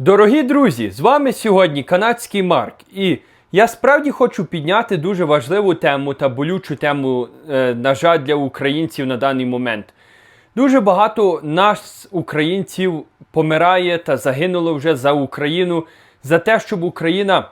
Дорогі друзі, з вами сьогодні канадський Марк, і я справді хочу підняти дуже важливу тему та болючу тему, е, на жаль, для українців на даний момент. Дуже багато нас, українців, помирає та загинуло вже за Україну, за те, щоб Україна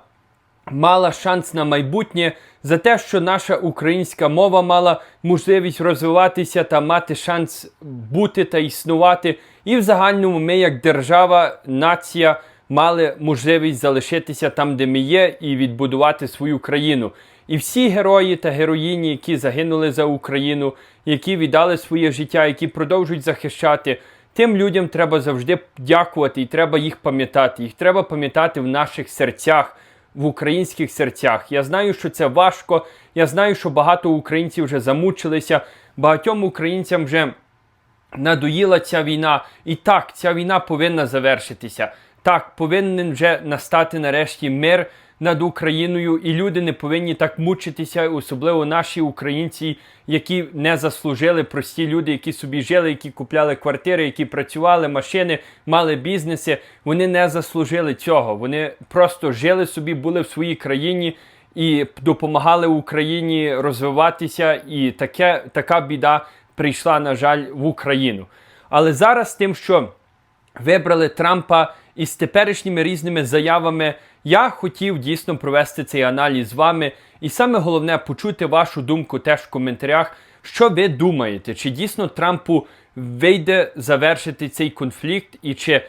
мала шанс на майбутнє, за те, що наша українська мова мала можливість розвиватися та мати шанс бути та існувати. І в загальному ми, як держава, нація, мали можливість залишитися там, де ми є, і відбудувати свою країну. І всі герої та героїні, які загинули за Україну, які віддали своє життя, які продовжують захищати. Тим людям треба завжди дякувати і треба їх пам'ятати. Їх треба пам'ятати в наших серцях, в українських серцях. Я знаю, що це важко. Я знаю, що багато українців вже замучилися, багатьом українцям вже надоїла ця війна. І так, ця війна повинна завершитися. Так, повинен вже настати нарешті мир над Україною, і люди не повинні так мучитися, особливо наші українці, які не заслужили, прості люди, які собі жили, які купляли квартири, які працювали, машини, мали бізнеси. Вони не заслужили цього. Вони просто жили собі, були в своїй країні і допомагали Україні розвиватися. І таке, така біда прийшла, на жаль, в Україну. Але зараз тим, що вибрали Трампа із теперішніми різними заявами. Я хотів дійсно провести цей аналіз з вами, і саме головне почути вашу думку теж в коментарях, що ви думаєте, чи дійсно Трампу вийде завершити цей конфлікт, і чи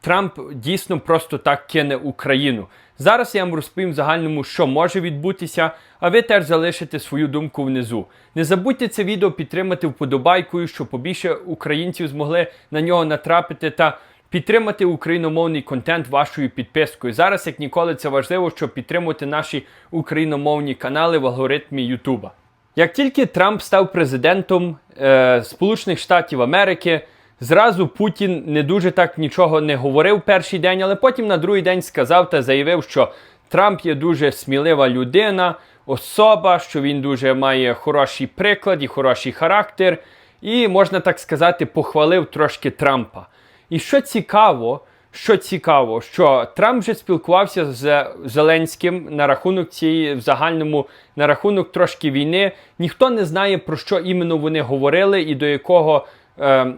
Трамп дійсно просто так кине Україну. Зараз я вам розповім в загальному, що може відбутися, а ви теж залишите свою думку внизу. Не забудьте це відео підтримати вподобайкою, щоб побільше українців змогли на нього натрапити та підтримати україномовний контент вашою підпискою. Зараз, як ніколи, це важливо, щоб підтримувати наші україномовні канали в алгоритмі Ютуба. Як тільки Трамп став президентом е, Сполучених Штатів Америки, зразу Путін не дуже так нічого не говорив перший день, але потім на другий день сказав та заявив, що Трамп є дуже смілива людина, особа, що він дуже має хороший приклад і хороший характер, і можна так сказати, похвалив трошки Трампа. І що цікаво, що цікаво, що Трамп вже спілкувався з Зеленським на рахунок цієї в загальному на рахунок трошки війни. Ніхто не знає про що іменно вони говорили і до якого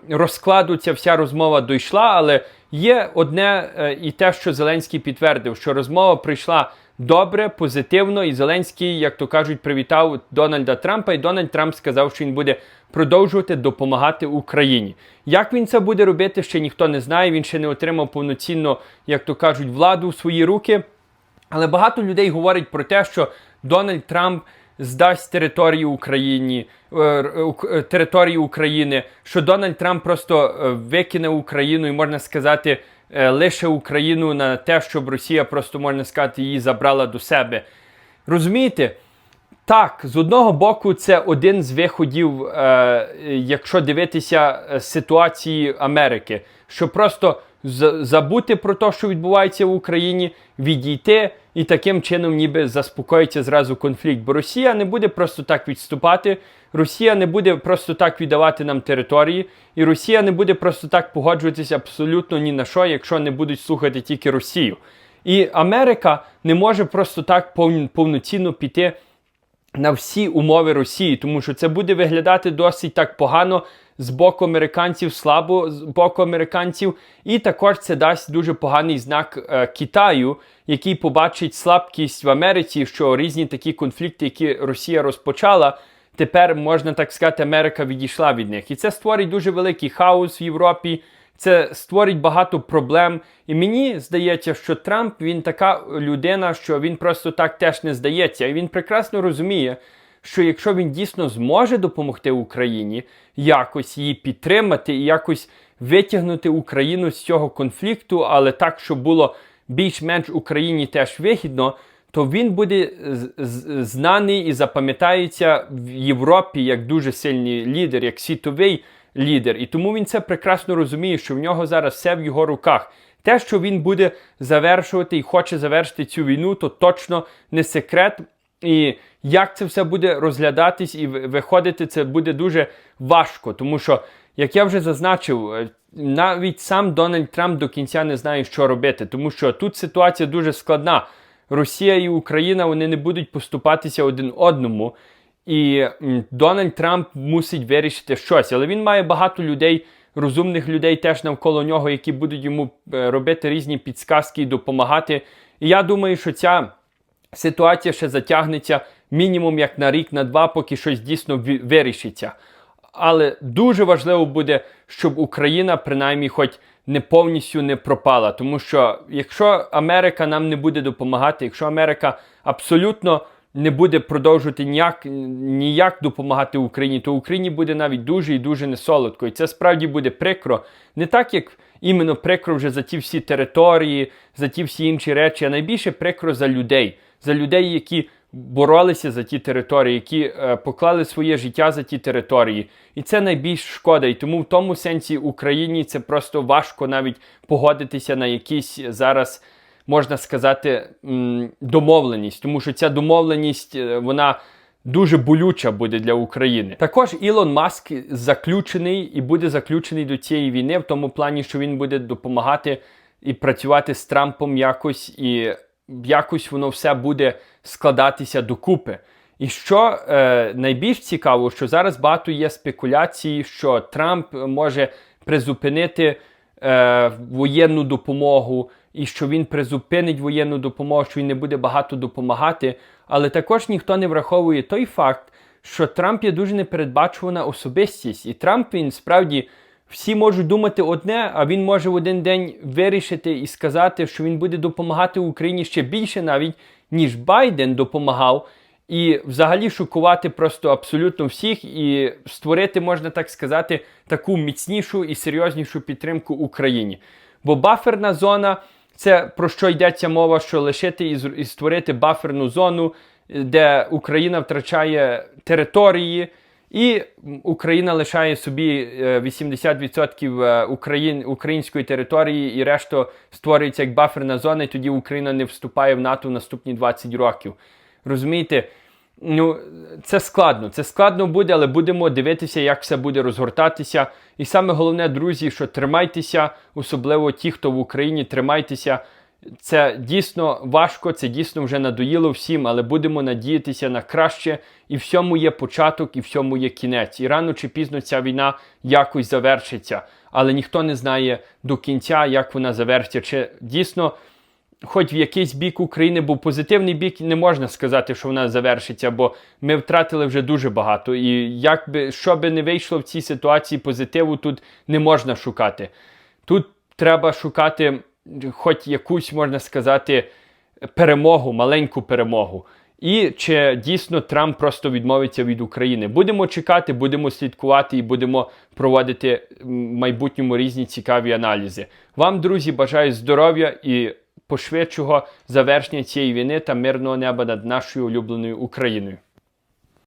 розкладу ця вся розмова дійшла. Але є одне е, і те, що Зеленський підтвердив, що розмова прийшла. Добре, позитивно, і Зеленський, як то кажуть, привітав Дональда Трампа, і Дональд Трамп сказав, що він буде продовжувати допомагати Україні. Як він це буде робити, ще ніхто не знає. Він ще не отримав повноцінно, як то кажуть, владу в свої руки. Але багато людей говорять про те, що Дональд Трамп здасть територію Україні, е, е, територію України, що Дональд Трамп просто е, викине Україну і можна сказати. Лише Україну на те, щоб Росія просто можна сказати її забрала до себе. Розумієте? Так, з одного боку, це один з виходів, е, якщо дивитися ситуації Америки, що просто забути про те, що відбувається в Україні, відійти і таким чином ніби заспокоїться зразу конфлікт. Бо Росія не буде просто так відступати, Росія не буде просто так віддавати нам території, і Росія не буде просто так погоджуватися абсолютно ні на що, якщо не будуть слухати тільки Росію. І Америка не може просто так повноцінно піти на всі умови Росії, тому що це буде виглядати досить так погано з боку американців, слабо з боку американців, і також це дасть дуже поганий знак е, Китаю, який побачить слабкість в Америці, що різні такі конфлікти, які Росія розпочала. Тепер можна так сказати, Америка відійшла від них, і це створить дуже великий хаос в Європі. Це створить багато проблем. І мені здається, що Трамп він така людина, що він просто так теж не здається. І він прекрасно розуміє, що якщо він дійсно зможе допомогти Україні, якось її підтримати і якось витягнути Україну з цього конфлікту, але так, щоб було більш-менш Україні теж вигідно, то він буде знаний і запам'ятається в Європі як дуже сильний лідер, як світовий лідер. І тому він це прекрасно розуміє, що в нього зараз все в його руках. Те, що він буде завершувати і хоче завершити цю війну, то точно не секрет. І як це все буде розглядатись і виходити, це буде дуже важко, тому що як я вже зазначив, е, навіть сам Дональд Трамп до кінця не знає, що робити, тому що тут ситуація дуже складна. Росія і Україна вони не будуть поступатися один одному. І Дональд Трамп мусить вирішити щось. Але він має багато людей, розумних людей теж навколо нього, які будуть йому е, робити різні підсказки і допомагати. І я думаю, що ця ситуація ще затягнеться мінімум як на рік, на два, поки щось дійсно вирішиться. Але дуже важливо буде, щоб Україна принаймні хоч не повністю не пропала. Тому що якщо Америка нам не буде допомагати, якщо Америка абсолютно не буде продовжувати ніяк, ніяк допомагати Україні, то Україні буде навіть дуже і дуже несолодко. І це справді буде прикро. Не так, як іменно прикро вже за ті всі території, за ті всі інші речі, а найбільше прикро за людей, за людей, які боролися за ті території, які е, поклали своє життя за ті території. І це найбільш шкода. І тому в тому сенсі Україні це просто важко навіть погодитися на якісь зараз, можна сказати, домовленість, тому що ця домовленість е, вона. Дуже болюча буде для України. Також Ілон Маск заключений і буде заключений до цієї війни в тому плані, що він буде допомагати і працювати з Трампом якось, і якось воно все буде складатися докупи. І що е, найбільш цікаво, що зараз багато є спекуляцій, що Трамп може призупинити е, воєнну допомогу, і що він призупинить воєнну допомогу, що він не буде багато допомагати. Але також ніхто не враховує той факт, що Трамп є дуже непередбачувана особистість, і Трамп він справді. Всі можуть думати одне, а він може в один день вирішити і сказати, що він буде допомагати Україні ще більше навіть, ніж Байден допомагав, і взагалі шокувати просто абсолютно всіх і створити, можна так сказати, таку міцнішу і серйознішу підтримку Україні. Бо баферна зона це про що йдеться мова, що лишити і створити баферну зону, де Україна втрачає території. І Україна лишає собі е, 80% е, Україн, української території, і решта створюється як буферна зона, і тоді Україна не вступає в НАТО в наступні 20 років. Розумієте? Ну, це складно. Це складно буде, але будемо дивитися, як все буде розгортатися. І саме головне, друзі, що тримайтеся, особливо ті, хто в Україні, тримайтеся. Це дійсно важко, це дійсно вже надоїло всім, але будемо надіятися на краще. І всьому є початок, і всьому є кінець. І рано чи пізно ця війна якось завершиться. Але ніхто не знає до кінця, як вона завершиться. Чи дійсно, хоч в якийсь бік України, бо позитивний бік не можна сказати, що вона завершиться, бо ми втратили вже дуже багато. І як би що би не вийшло в цій ситуації, позитиву тут не можна шукати. Тут треба шукати хоч якусь, можна сказати, перемогу, маленьку перемогу. І чи дійсно Трамп просто відмовиться від України? Будемо чекати, будемо слідкувати і будемо проводити в майбутньому різні цікаві аналізи. Вам, друзі, бажаю здоров'я і пошвидшого завершення цієї війни та мирного неба над нашою улюбленою Україною.